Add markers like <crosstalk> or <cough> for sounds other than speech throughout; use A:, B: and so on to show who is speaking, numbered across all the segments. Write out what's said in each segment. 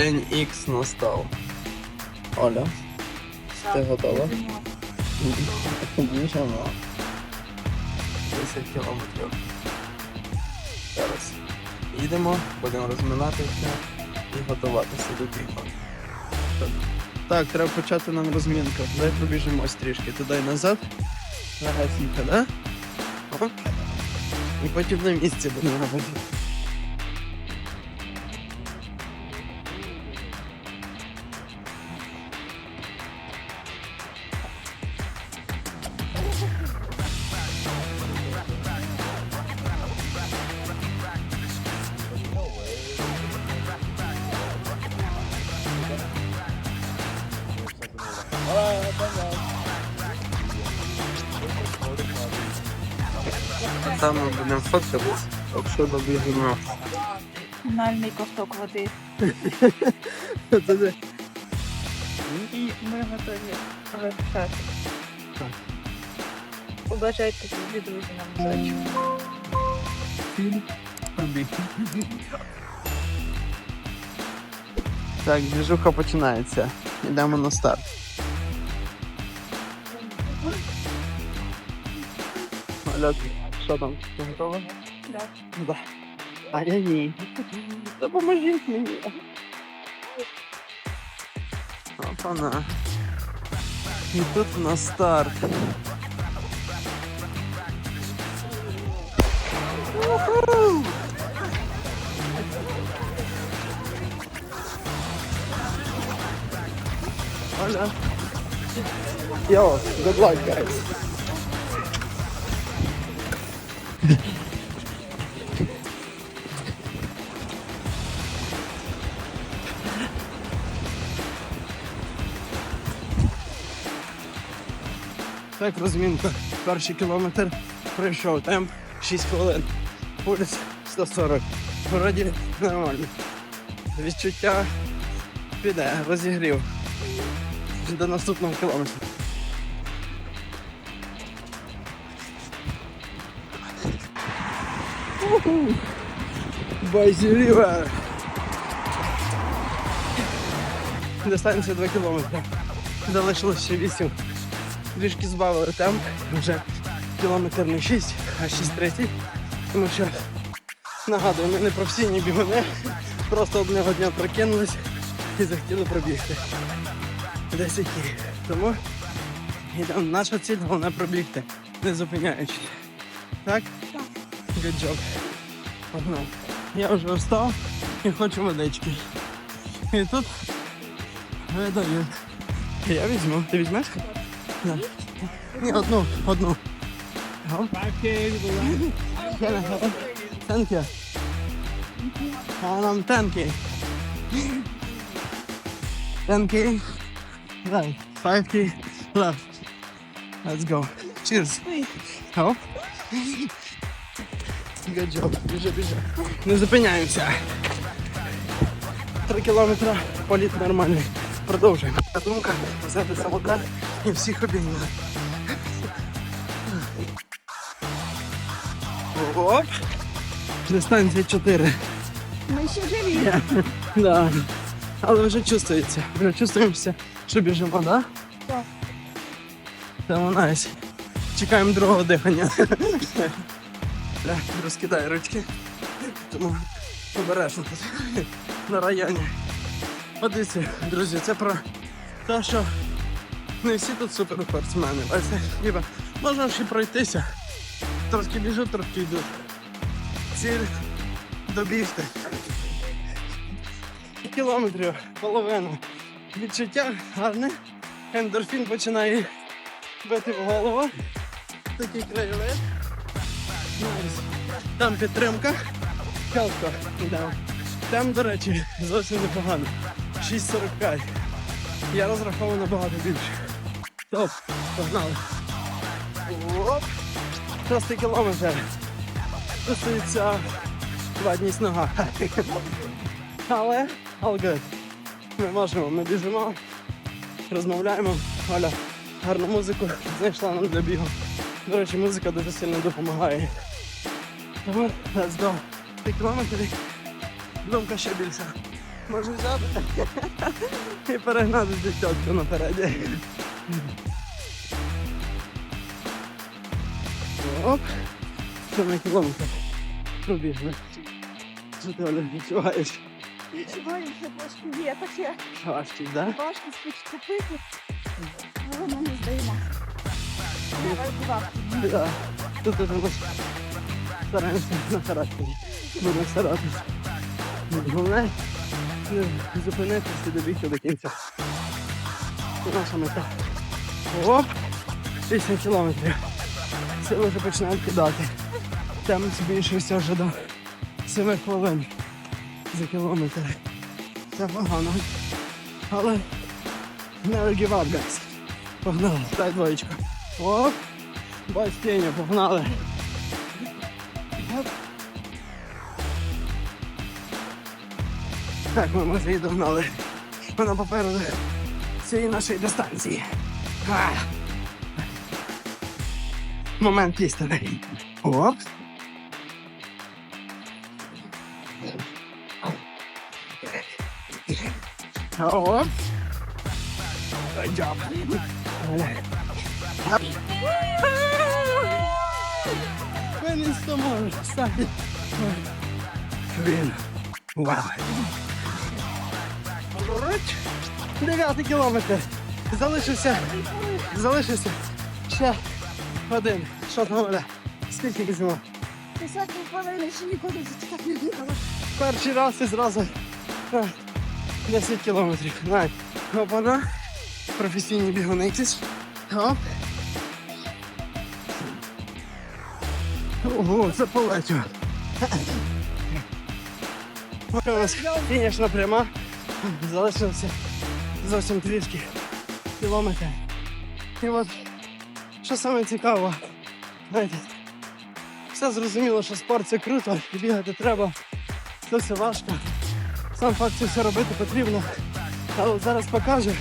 A: День Х настав. Оля, ти готова? Дівчина. 10 кілометрів. Зараз їдемо, будемо розминатися і готуватися до бігу. Так. Так, треба почати нам розмінку. Давай пробіжимось трішки туди і назад. Легасенько, да? О. І потім на місці будемо робити. Там ми будемо фоткатись, якщо добіжимо.
B: Фінальний ковток води. <laughs> І ми готові завершати.
A: Так.
B: Побажайте тобі, друзі, нам удачі.
A: Фільм пробіг. Так, движуха починається. Йдемо на старт. Оля, що там? Ти готова?
B: Да.
A: Да. А я ні. Допоможіть мені. Опана. І тут у нас старт. Уху! Оля. Yo, good luck, guys. Так, розмінка. Перший кілометр пройшов. Темп 6 хвилин. Пульс 140. Вроді нормально. Відчуття піде, розігрів. До наступного кілометра. Базілівер. Дистанція 2 кілометри. Залишилось ще 8. Трішки збавили темп. Вже кілометр не 6, а 6.30. Тому що нагадую, ми не професійні бігуни. Просто одного дня прокинулись і захотіли пробігти. 10 кіль. Тому йдемо. наша ціль головне пробігти, не зупиняючись. Так?
B: Так.
A: Good job. Погнав. Я вже встав і хочу водички. І тут видаю. Я візьму. Ти візьмеш? Да. Ні, одну, одну. Go. Can I have it? Thank you. And I'm 10k. 10k. Right. 5k left. Let's go. Cheers. Go. Good job. Біжи, біжи. Не зупиняємося. Три кілометри, політ нормальний. Продовжуємо. Думка взяти самокат і всіх обійняти. Оп. Дистанція 4.
B: Ми ще живі.
A: Да. Але вже чувствується. Вже чувствуємося, що біжимо, да?
B: Так.
A: Тому найс. Чекаємо другого дихання. Розкидай ручки. Тому обережно тут на районі. Подивіться, друзі, це про те, що не всі тут суперспортсмени. Бачите, ніби можна ще пройтися. Трошки біжу, трошки йду. Ціль добігти. Кілометрів, половину. Відчуття гарне. Ендорфін починає бити в голову. Такий краєвид. Там підтримка. Да. Там, до речі, зовсім непогано. 6.45. Я розраховував набагато більше. Топ, погнали. Оп. Шостий кілометр. Стосується два дні снога. Але all good. Ми можемо, ми біжимо, розмовляємо. Оля гарну музику знайшла нам для бігу. До речі, музика дуже сильно допомагає. Тому let's go. Ти кілометрів, думка ще більша. Може взяти? <laughs> І перегнати дитятку напереді. Оп. Це на кілометр. Пробігли. Що ти Оля відчуваєш?
B: Відчуваю, що трошки є таке.
A: Важчий, да?
B: Важко спочатку але ми не здаємо. Давай бабки.
A: Да. Тут уже ми стараємося на характері. Будемо старатися. Головне не зупинитися і добігти до кінця. Це наша мета. Оп! 8 кілометрів. Сили вже починають кидати. Там збільшився вже до 7 хвилин за кілометр. Це погано. Але give up, guys. Погнали, дай двоєчка. Оп! Бой стіню, погнали. Так, ми майже догнали. Вона попереду цієї нашої дистанції. Момент істини. Оп. Оп. Він. Вау. Дев'ятий кілометр. Залишився. Залишився. Ще один. Що там буде? Скільки візьмемо?
B: Десятки хвилин ще ніколи так не бігала.
A: Перший раз і зразу а, 10 кілометрів. Навіть. Оп, вона. Професійні бігуниці. Оп. Ого, це полетіло. Фінішна пряма. Залишилося зовсім трішки кілометр. І от, що саме цікаво, знаєте, все зрозуміло, що спорт це круто, і бігати треба. Це все важко. Сам факт це все робити потрібно. Але зараз покаже,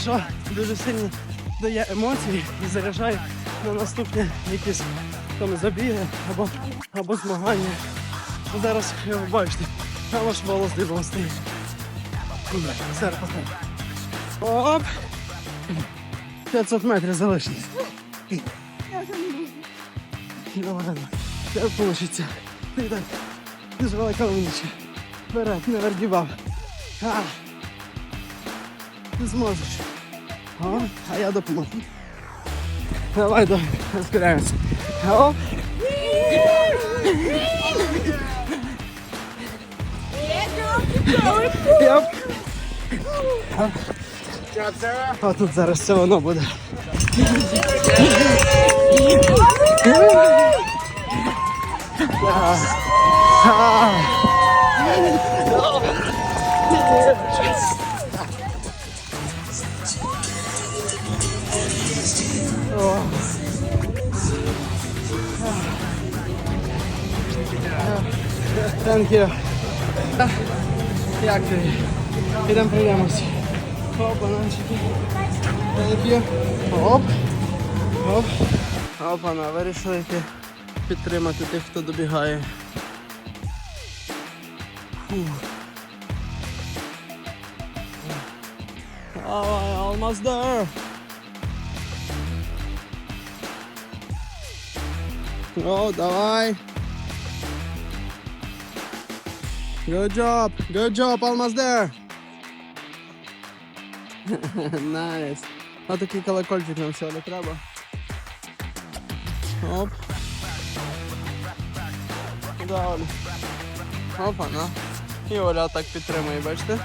A: що дуже сильно дає емоції і заряджає на наступні якісь там забіги або, або змагання. Зараз ви бачите, там аж волос дибом стоїть. Зараз поставимо. Оп! 500 метрів залишилось.
B: Не.
A: Все получится. Ти так. Дуже велика умничка. Вперед, не вердівав. Ти зможеш. О, а я допоможу. Давай, давай, розкидаємося. Оп. Йоп. А тут зараз все воно буде. Thank you. Як тобі? Підемо прийдемось. Оп, бананчики. You. Оп. Оп. Опана, вирішили підтримати тих, хто добігає. Давай, almost there. О, давай. Good job, good job, almost there. <laughs> Найс. А такий колокольчик нам сьогодні треба. Оп. Да, Оля. Опа, на. І Оля так підтримує, бачите?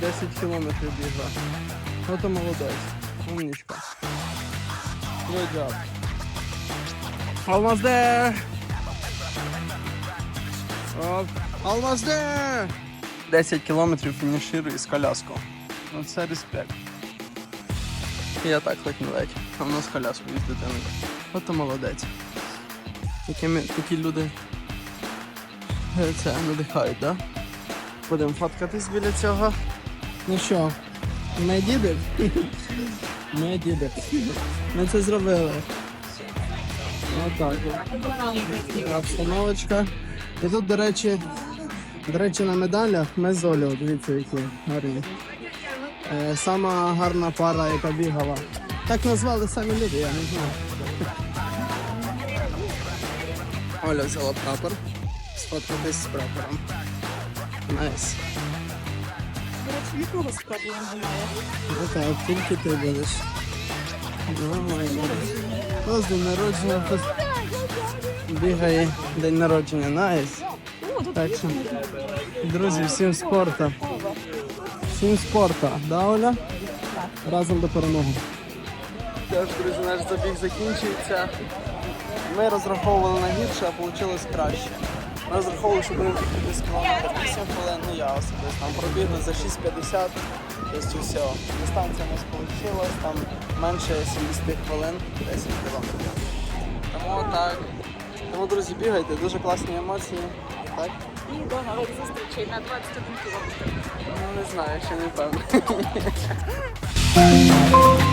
A: 10 кілометрів бігла. Ото молодець. Умнічка. Good job. Almost there. Оп. Almost there. 10 кілометрів фініширую з коляскою. Ну це респект. Я так хоч не ледь, а в нас коляску із дитиною. Ото молодець. Такими, такі люди е, це надихають, так? Да? Будемо фоткатись біля цього. Ну що, ми діди? <laughs> Ми діди. Ми це зробили. Отак. Обстановочка. І тут, до речі, До речі, на медалях ми з Олею, дивіться, які гарні. Е, сама гарна пара, яка бігала. Так назвали самі люди, я не знаю. Оля взяла прапор. Сфоткатись з прапором. Найс.
B: До речі, нікого з проблем немає.
A: Ну так, тільки ти будеш. Нормально. З день народження хтось бігає день народження. Найс. Так що, друзі, всім спорту. Всім спорту. Да, Оля? Разом до перемоги. Теж, друзі, наш забіг закінчується. Ми розраховували на гірше, а вийшло краще. Ми розраховували, що будемо бігти десь кілометр 8 хвилин, ну я особисто. Там пробігли за 6,50. Тобто все. Дистанція у нас вийшла, там менше 70 хвилин, 10 кілометрів. Тому так. Тому, друзі, бігайте, дуже класні емоції. Так?
B: І до нових зустрічей на 21 кілометр.
A: Ну, не знаю, ще не певно. <laughs>